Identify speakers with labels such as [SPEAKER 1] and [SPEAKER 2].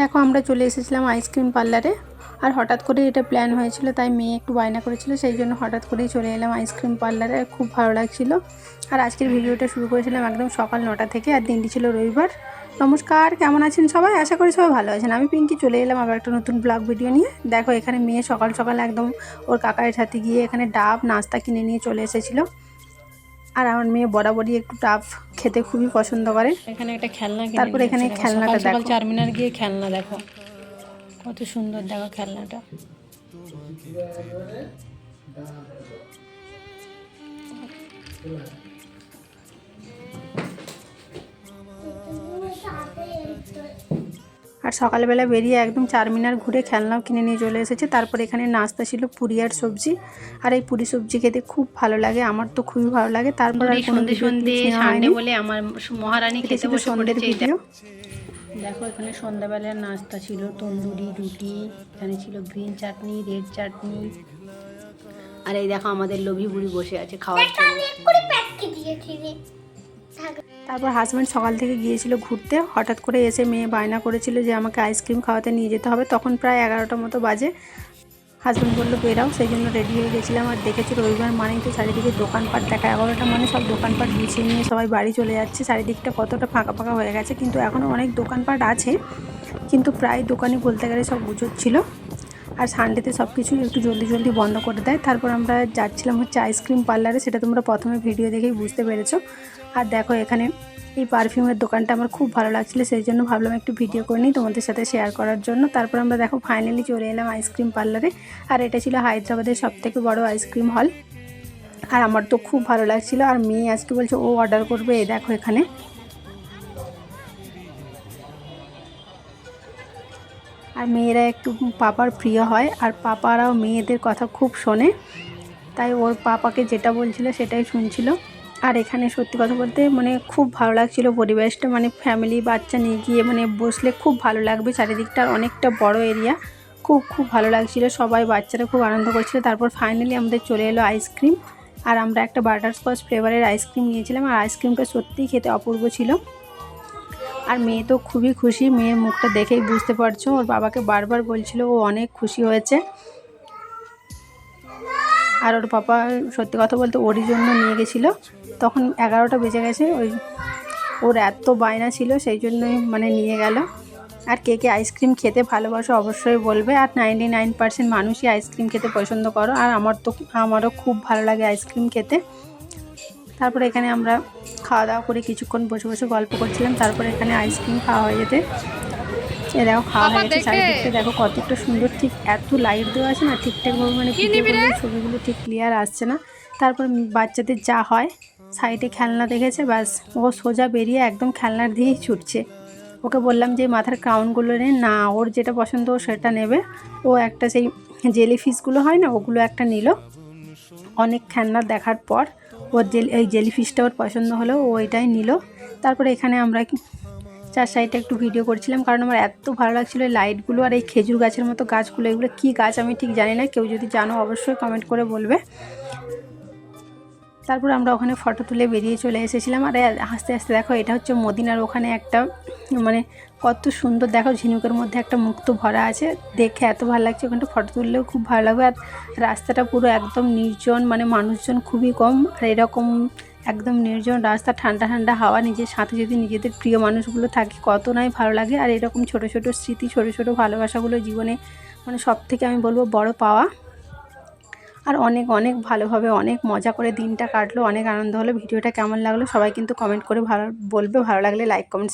[SPEAKER 1] দেখো, আমরা চলে এসেছিলাম আইসক্রিম পার্লারে আর হঠাৎ করে এটা প্ল্যান হয়েছিল, তাই মেয়ে একটু বায়না করেছিল, সেই জন্য হঠাৎ করেই চলে এলাম আইসক্রিম পার্লারে। খুব ভালো লাগছিল। আর আজকের ভিডিওটা শুরু করেছিলাম একদম সকাল নটা থেকে আর দিনটি ছিল রবিবার। নমস্কার, কেমন আছেন সবাই? আশা করি সবাই ভালো আছেন। আমি পিঙ্কি, চলে এলাম আবার একটা নতুন ব্লগ ভিডিও নিয়ে। দেখো, এখানে মেয়ে সকাল সকাল একদম ওর কাকার সাথে গিয়ে এখানে ডাব, নাস্তা কিনে নিয়ে চলে এসেছিল। আর আমার মেয়ে বরাবরই একটু টাফ খেতে খুবই পছন্দ করে।
[SPEAKER 2] এখানে একটা খেলনা
[SPEAKER 1] তারপর এখানে খেলনাটা দেখো।
[SPEAKER 2] চারমিনার গিয়ে খেলনা দেখো। কত সুন্দর দেখো খেলনাটা।
[SPEAKER 1] আর সকালবেলা বেরিয়ে একদম চারমিনার ঘুরে খেলনাও কিনে নিয়ে চলে এসেছে। তারপর এখানে নাস্তা ছিল পুরি আর সবজি। আর এই পুরি সবজি খেতে খুব ভালো লাগে আমার তো খুবই ভালো লাগে। তারপর আর কোনো।
[SPEAKER 2] বলে আমার মহারানী খেতে বসে
[SPEAKER 1] সন্ধ্যের ভিডিও।
[SPEAKER 2] দেখো এখানে সন্ধ্যাবেলার নাস্তা ছিল তন্দুরি রুটি এখানে ছিল গ্রিন চাটনি রেড চাটনি। আর এই দেখো আমাদের লোভি বুড়ি বসে আছে খাওয়ার জন্য।
[SPEAKER 1] তারপর হাজব্যান্ড সকাল থেকে গিয়েছিল ঘুরতে। হঠাৎ করে এসে মেয়ে বায়না করেছিল যে, আমাকে আইসক্রিম খাওয়াতে নিয়ে যেতে হবে। তখন প্রায় এগারোটা মতো বাজে। হাজব্যান্ড বলল বেরাও সেই জন্য রেডি হয়ে গেছিলাম। আর দেখেছি রবিবার মানেই তো চারিদিকে দোকানপাট দেখা। এগারোটা মানে সব দোকানপাট গুছিয়ে নিয়ে সবাই বাড়ি চলে যাচ্ছে। চারিদিকটা কতটা ফাঁকা ফাঁকা হয়ে গেছে। কিন্তু এখনও অনেক দোকানপাট আছে। কিন্তু প্রায় দোকানই বলতে গেলে সব গুছোচ্ছিল আর সানডেতে সব কিছুই একটু জলদি জলদি বন্ধ করে দেয়। তারপর আমরা যাচ্ছিলাম হচ্ছে আইসক্রিম পার্লারে সেটা তোমরা প্রথমে ভিডিও দেখেই বুঝতে পেরেছ। আর দেখো এখানে এই পারফিউমের দোকানটা আমার খুব ভালো লাগছিল, সেই জন্য ভাবলাম একটু ভিডিও করে নিই তোমাদের সাথে শেয়ার করার জন্য। তারপর আমরা দেখো ফাইনালি চলে এলাম আইসক্রিম পার্লারে আর এটা ছিল হায়দ্রাবাদের সব থেকে বড় আইসক্রিম হল আর আমার তো খুব ভালো লাগছিল। আর মেয়ে আজকে বলছে, ও অর্ডার করবে। এই দেখো এখানে। আর মেয়েরা একটু পাপার প্রিয় হয় আর পাপারাও মেয়েদের কথা খুব শোনে। তাই ওর পাপাকে যেটা বলছিল সেটাই শুনছিল। আর এখানে সত্যি কথা বলতে মানে খুব ভালো লাগছিল পরিবেশটা মানে ফ্যামিলি বাচ্চা নিয়ে গিয়ে মানে বসলে খুব ভালো লাগবে চারিদিকটা অনেকটা বড় এরিয়া খুব খুব ভালো লাগছিল, সবাই বাচ্চারা খুব আনন্দ করছিল। তারপর ফাইনালি আমাদের চলে এলো আইসক্রিম আর আমরা একটা বাটারস্কচ ফ্লেভারের আইসক্রিম নিয়েছিলাম। আর আইসক্রিমটা সত্যিই খেতে অপূর্ব ছিল। আর মেয়ে তো খুবই খুশি। মেয়ের মুখটা দেখেই বুঝতে পারছ। ওর বাবাকে বারবার বলছিল ও অনেক খুশি হয়েছে। আর ওর পাপা সত্যি কথা বলতে ওরই জন্য নিয়ে গেছিল। তখন এগারোটা বেজে গেছে। ওই ওর এত বায়না ছিল, সেই জন্যই মানে নিয়ে গেল। আর কে কে আইসক্রিম খেতে ভালোবাসো অবশ্যই বলবে। আর নাইনটি নাইন পার্সেন্ট মানুষই আইসক্রিম খেতে পছন্দ করো। আর আমার তো, আমারও খুব ভালো লাগে আইসক্রিম খেতে। তারপরে এখানে আমরা খাওয়া দাওয়া করে কিছুক্ষণ বসে বসে গল্প করছিলাম। তারপরে এখানে আইসক্রিম খাওয়া হয়ে যেতে। এ দেখো খাওয়া হয়ে গেছে চারিদিকটা। দেখো কতটা সুন্দর ঠিক এত লাইট দেওয়া আছে না ঠিকঠাকভাবে মানে ছবিগুলো ঠিক ক্লিয়ার আসছে না। তারপর বাচ্চাদের যা হয় সাইডে খেলনা দেখেছে ব্যাস ও সোজা বেরিয়ে একদম খেলনার দিয়েই ছুটছে। ওকে বললাম যে মাথার ক্রাউনগুলো নে। না ওর যেটা পছন্দ ও সেটা নেবে। ও একটা সেই জেলি ফিশগুলো হয় না ওগুলো একটা নিল। অনেক খেলনা দেখার পর ওর জেল এই জেলি ফিশটা ওর পছন্দ হলো, ও এটাই নিল। তারপরে এখানে আমরা চার সাইডটা একটু ভিডিও করছিলাম, কারণ আমার এত ভালো লাগছিল লাইটগুলো আর এই খেজুর গাছের মতো গাছগুলো। এগুলো কী গাছ আমি ঠিক জানি না, কেউ যদি জানো অবশ্যই কমেন্ট করে বলবে। তারপর আমরা ওখানে ফটো তুলে বেরিয়ে চলে এসেছিলাম। আর আস্তে আস্তে দেখো, এটা হচ্ছে মদিনার ওখানে একটা মানে কত সুন্দর দেখো ঝিনুকের মধ্যে একটা মুক্ত ভরা আছে। দেখে এত ভালো লাগছে, ওখানটা ফটো তুললেও খুব ভালো লাগবে। আর রাস্তাটা পুরো একদম নির্জন মানে মানুষজন খুবই কম। আর এরকম একদম নির্জন রাস্তা, ঠান্ডা ঠান্ডা হাওয়া, নিজের সাথে যদি নিজেদের প্রিয় মানুষগুলো থাকে কত নাই ভালো লাগে। আর এরকম ছোট ছোট স্মৃতি, ছোট ছোট ভালোবাসাগুলো জীবনে মানে সব থেকে আমি বলব বড় পাওয়া। আর অনেক অনেক ভালোভাবে অনেক মজা করে দিনটা কাটলো, অনেক আনন্দ হলো। ভিডিওটা কেমন লাগল সবাই কিন্তু কমেন্ট করে ভালো, বলবে। ভালো লাগলে লাইক কমেন্ট